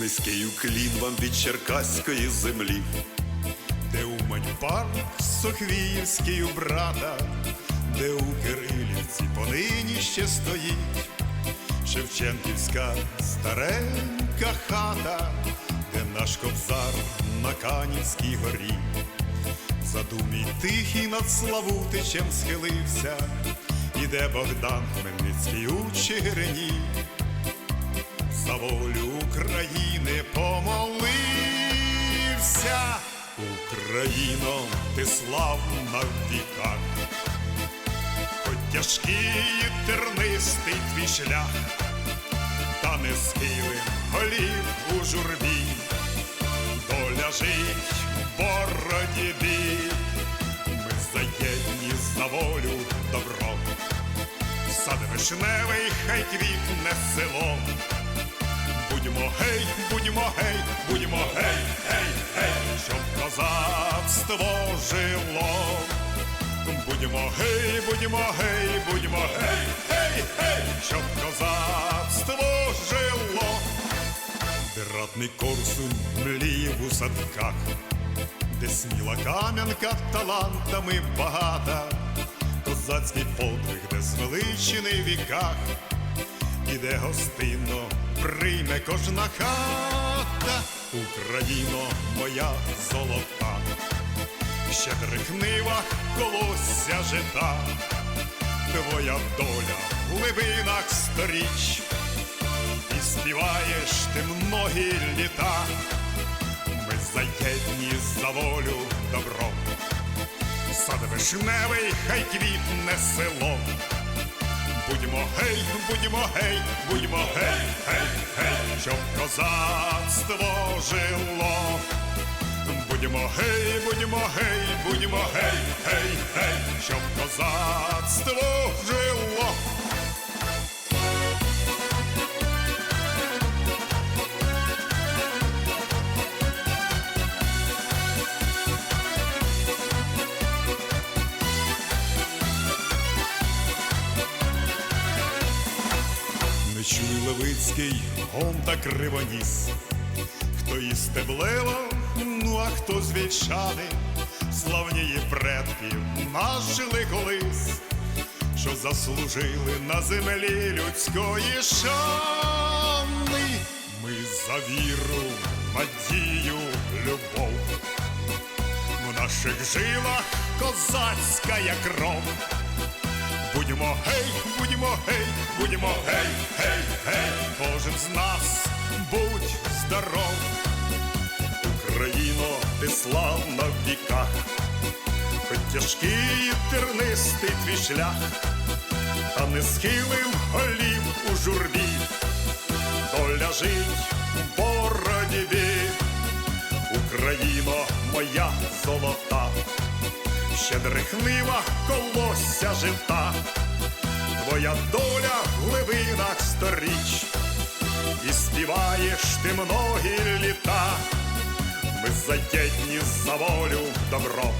Низький уклін вам від черкаської землі, де умань парк Соквіївський у брата, де у Кирилівці понині ще стоїть. Шевченківська старенька хата, де наш кобзар на Канівській горі. Задумій тихий над Славутичем схилився, іде Богдан Хмельницький у Чигирині за волю України помолився. Україно, ти славна в віках, хоч тяжкий і тернистий твій шлях, та не схилим голів у журбі, доля жить в бороді бій. Ми заєдні за волю добро, сад вишневий, хай квітне село. Будьмо гей, будьмо гей, будьмо гей, гей, гей, щоб козацтво жило. Будьмо гей, будьмо гей, будьмо гей, гей, гей, щоб козацтво жило. Дратний корсунь мліє у садках, де сміла кам'янка талантами багата, козацький подвиг, де звеличений віках іде гостинно, прийме кожна хата, Україно моя золота, щедрих нивах колосся жита, твоя доля в глибинах сторіч, і співаєш ти многі літа, ми заєдні за волю добро, сад вишневий, хай квітне село. Будьмо гей, будьмо гей, будьмо гей, гей, гей, щоб козацтво жило. Будьмо гей, будьмо гей, будьмо гей, гей, гей, щоб козацтво жило. Чуй Левицький, гон та кривоніс, хто із стеблева, ну а хто з вільшани, славнії предків нажили колись, що заслужили на землі людської шани. Ми за віру, надію, любов, в наших жилах козацька кров. Будьмо гей, будьмо гей, будьмо гей, гей, гей, кожен з нас будь здоров. Україно, ти славна в віках, хоч тяжкий і тернистий твій шлях, та не схилим голів у журбі, доля жить в бороді. Україно, моя золота щедрих нивах колосся жита, твоя доля в глибинах сторіч, і співаєш ти многі літа, ми заєдні за волю добро,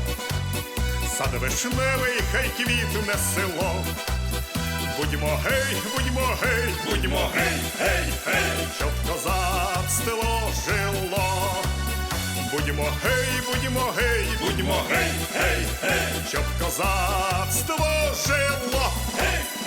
сад вишневий, хай квітне село. Будьмо гей, будьмо гей, будьмо гей, гей, гей, щоб козацтво жило. Будьмо гей, будьмо гей, будьмо гей, щоб козацтво жило. Гей!